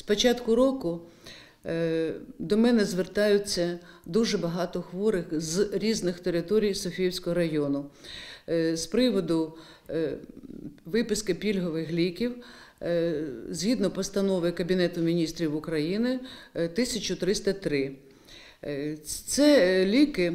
початку року е, до мене звертаються дуже багато хворих з різних територій Софіївського району е, з приводу е, виписки пільгових ліків. Згідно постанови Кабінету міністрів України е, 1303. Е, Це ліки,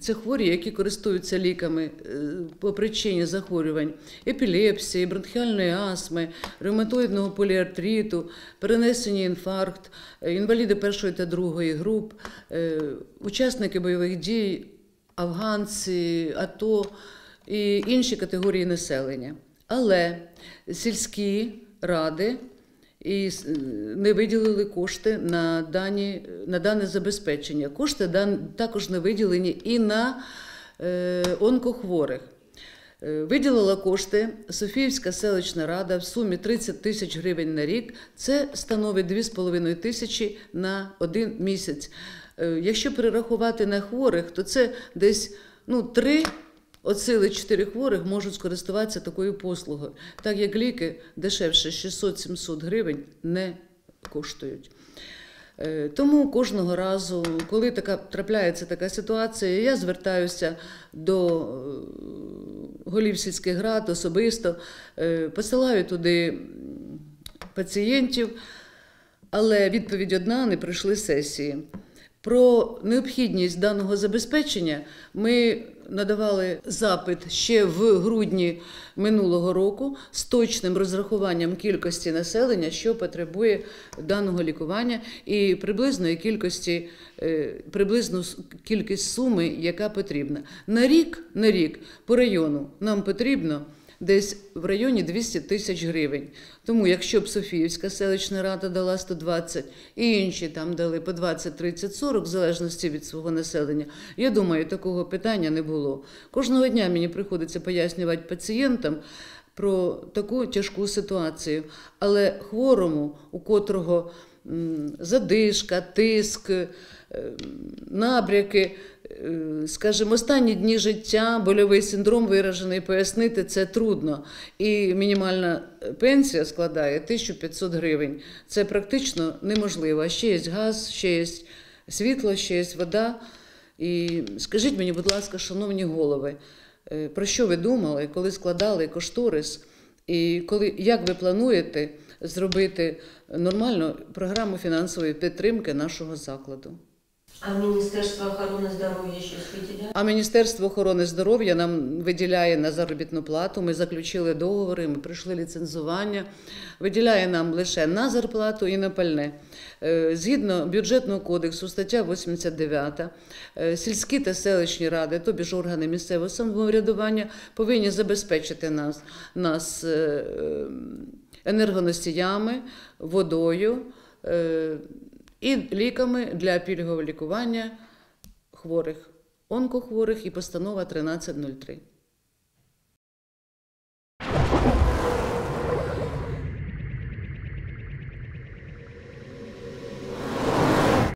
це хворі, які користуються ліками е, по причині захворювань епілепсії, бронхіальної астми, ревматоїдного поліартриту, перенесення інфаркт, е, інваліди першої та другої груп, е, учасники бойових дій, афганці, АТО і інші категорії населення. Але сільські ради і не виділили кошти на, дані, на дане забезпечення. Кошти дан, також не виділені і на е, онкохворих. Е, Виділила кошти Софіївська селищна рада в сумі 30 тисяч гривень на рік. Це становить 2,5 тисячі на один місяць. Е, Якщо перерахувати на хворих, то це десь ну, 3 От 4 хворих можуть скористуватися такою послугою, так як ліки дешевше 600-700 гривень не коштують. Е, Тому кожного разу, коли така трапляється така ситуація, я звертаюся до е, голів сільських рад особисто, е, посилаю туди пацієнтів, але відповідь одна не пройшли сесії. Про необхідність даного забезпечення ми надавали запит ще в грудні минулого року з точним розрахуванням кількості населення, що потребує даного лікування, і приблизної кількості, е, приблизну кількість суми, яка потрібна. На рік, на рік по району нам потрібно десь в районі 200 тисяч гривень. Тому, якщо б Софіївська селищна рада дала 120 і інші там дали по 20, 30, 40, в залежності від свого населення, я думаю, такого питання не було. Кожного дня мені приходиться пояснювати пацієнтам. Про таку тяжку ситуацію, але хворому, у котрого задишка, тиск, е, набряки, скажімо, останні дні життя, больовий синдром виражений, пояснити це трудно. І мінімальна пенсія складає 1500 гривень. Це практично неможливо. Ще є газ, ще є світло, ще є вода. І скажіть мені, будь ласка, шановні голови, е, про що ви думали, коли складали кошторис, і коли як ви плануєте зробити нормальну програму фінансової підтримки нашого закладу? А Міністерство охорони здоров'я щось виділяє? А Міністерство охорони здоров'я нам виділяє на заробітну плату. Ми заключили договори, ми пройшли ліцензування. Виділяє нам лише на зарплату і на пальне. Е, Згідно бюджетного кодексу, стаття 89, е, сільські та селищні ради, тобі ж органи місцевого самоврядування, повинні забезпечити нас, нас е, енергоносіями, водою і ліками для пільгового лікування хворих, онкохворих і постанова 1303.